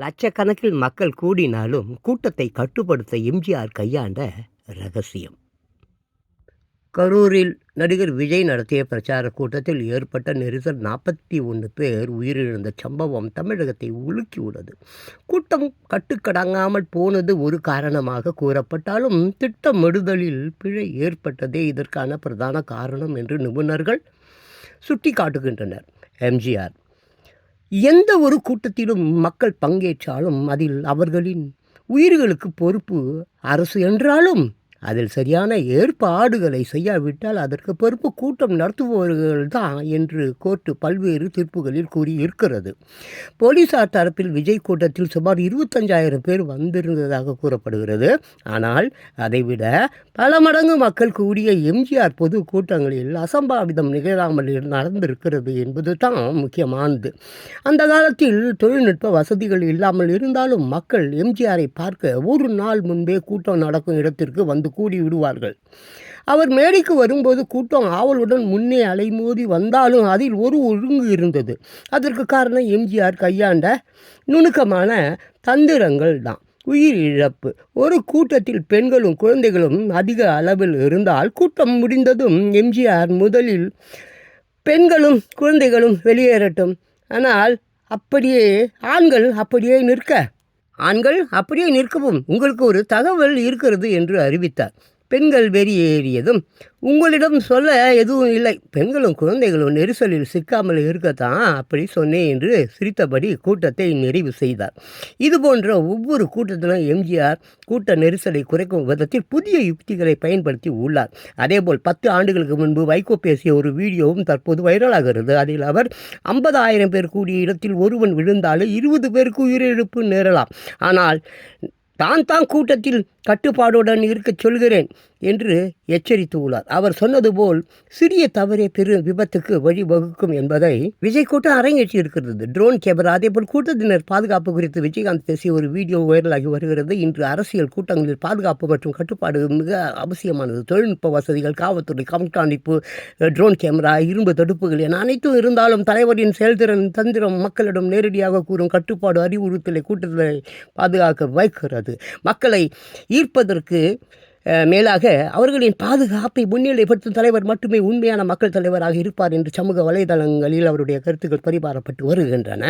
லட்சக்கணக்கில் மக்கள் கூடினாலும் கூட்டத்தை கட்டுப்படுத்த எம்ஜிஆர் கையாண்ட ரகசியம். கரூரில் நடிகர் விஜய் நடத்திய பிரச்சார கூட்டத்தில் ஏற்பட்ட நெரிசல் நாற்பத்தி ஒன்று பேர் உயிரிழந்த சம்பவம் தமிழகத்தை உலுக்கியுள்ளது. கூட்டம் கட்டுக்கடங்காமல் போனது ஒரு காரணமாக கூறப்பட்டாலும் திட்டமிடுதலில் பிழை ஏற்பட்டதே இதற்கான பிரதான காரணம் என்று நிபுணர்கள் சுட்டி காட்டுகின்றனர் எம்ஜிஆர் எந்த ஒரு கூட்டத்திலும் மக்கள் பங்கேற்றாலும் அதில் அவர்களின் உயிர்களுக்கு பொறுப்பு அரசு என்றாலும் அதில் சரியான ஏற்பாடுகளை செய்யாவிட்டால் அதற்கு பொறுப்பு கூட்டம் நடத்துபவர்கள் தான் என்று கோர்ட்டு பல்வேறு தீர்ப்புகளில் கூறியிருக்கிறது. போலீசார் தரப்பில் விஜய் கூட்டத்தில் சுமார் இருபத்தஞ்சாயிரம் பேர் வந்திருந்ததாக கூறப்படுகிறது. ஆனால் அதைவிட பல மடங்கு மக்கள் கூடிய எம்ஜிஆர் பொது கூட்டங்களில் அசம்பாவிதம் நிகழாமல் நடந்திருக்கிறது என்பது தான் முக்கியமானது. அந்த காலத்தில் தொழில்நுட்ப வசதிகள் இல்லாமல் இருந்தாலும் மக்கள் எம்ஜிஆரை பார்க்க ஒரு நாள் முன்பே கூட்டம் நடக்கும் இடத்திற்கு வந்து கூடி விடுவார்கள் அவர் மேடைக்கு வரும்போது கூட்டம் ஆவலுடன் முன்னே அலைமோதி வந்தாலும் அதில் ஒரு ஒழுங்கு இருந்தது. அதற்கு காரணம் எம்ஜிஆர் கையாண்ட நுணுக்கமான தந்திரங்கள் தான். உயிர் இழப்பு. ஒரு கூட்டத்தில் பெண்களும் குழந்தைகளும் அதிக அளவில் இருந்தால் கூட்டம் முடிந்ததும் எம்ஜிஆர் முதலில் பெண்களும் குழந்தைகளும் வெளியேறட்டும். ஆனால் அப்படியே ஆண்கள் அப்படியே நிற்க ஆண்கள் அப்படியே நிற்கவும் உங்களுக்கு ஒரு தகவல் இருக்கிறது என்று அறிவித்தார். பெண்கள் வெறியேறியதும் உங்களிடம் சொல்ல எதுவும் இல்லை. பெண்களும் குழந்தைகளும் நெரிசலில் சிக்காமல் இருக்கத்தான் அப்படி சொன்னேன் என்று சிரித்தபடி கூட்டத்தை நிறைவு செய்தார். இது போன்ற ஒவ்வொரு கூட்டத்திலும் எம்ஜிஆர் கூட்ட நெரிசலை குறைக்கும் விதத்தில் புதிய யுக்திகளை பயன்படுத்தி உள்ளார். அதேபோல் பத்து ஆண்டுகளுக்கு முன்பு வைகோ பேசிய ஒரு வீடியோவும் தற்போது வைரலாகிறது அதில் அவர் ஐம்பதாயிரம் பேர் கூடிய இடத்தில் ஒருவன் விழுந்தாலும் இருபது பேருக்கு உயிரிழப்பு நேரலாம். ஆனால் தான் தான் கூட்டத்தில் கட்டுப்பாடுடன் இருக்கச் சொல்கிறேன் என்று எச்சரித்து உள்ளார். அவர் சொன்னது போல் சிறிய தவறே பெரு விபத்துக்கு வழிவகுக்கும் என்பதை விஜய் கூட்டம் அரங்கேற்றி இருக்கிறது. ட்ரோன் கேமரா அதேபோல் கூட்டத்தினர் பாதுகாப்பு குறித்து விஜயகாந்த் பேசிய ஒரு வீடியோ வைரலாகி வருகிறது. இன்று அரசியல் கூட்டங்களில் பாதுகாப்பு மற்றும் கட்டுப்பாடு மிக அவசியமானது. தொழில்நுட்ப வசதிகள் காவல்துறை கண்காணிப்பு ட்ரோன் கேமரா இரும்பு தடுப்புகள் என அனைத்தும் இருந்தாலும் தலைவரின் செயல்திறன் தந்திரம் மக்களிடம் நேரடியாக கூறும் கட்டுப்பாடு அறிவுறுத்தலை கூட்டத்தை பாதுகாக்க வைக்கிறது. மக்களை ஈர்ப்பதற்கு மேலாக அவர்களின் பாதுகாப்பை முன்னிலைப்படுத்தும் தலைவர் மட்டுமே உண்மையான மக்கள் தலைவராக இருப்பார் என்று சமூக வலைதளங்களில் அவருடைய கருத்துக்கள் பரிமாறப்பட்டு வருகின்றன.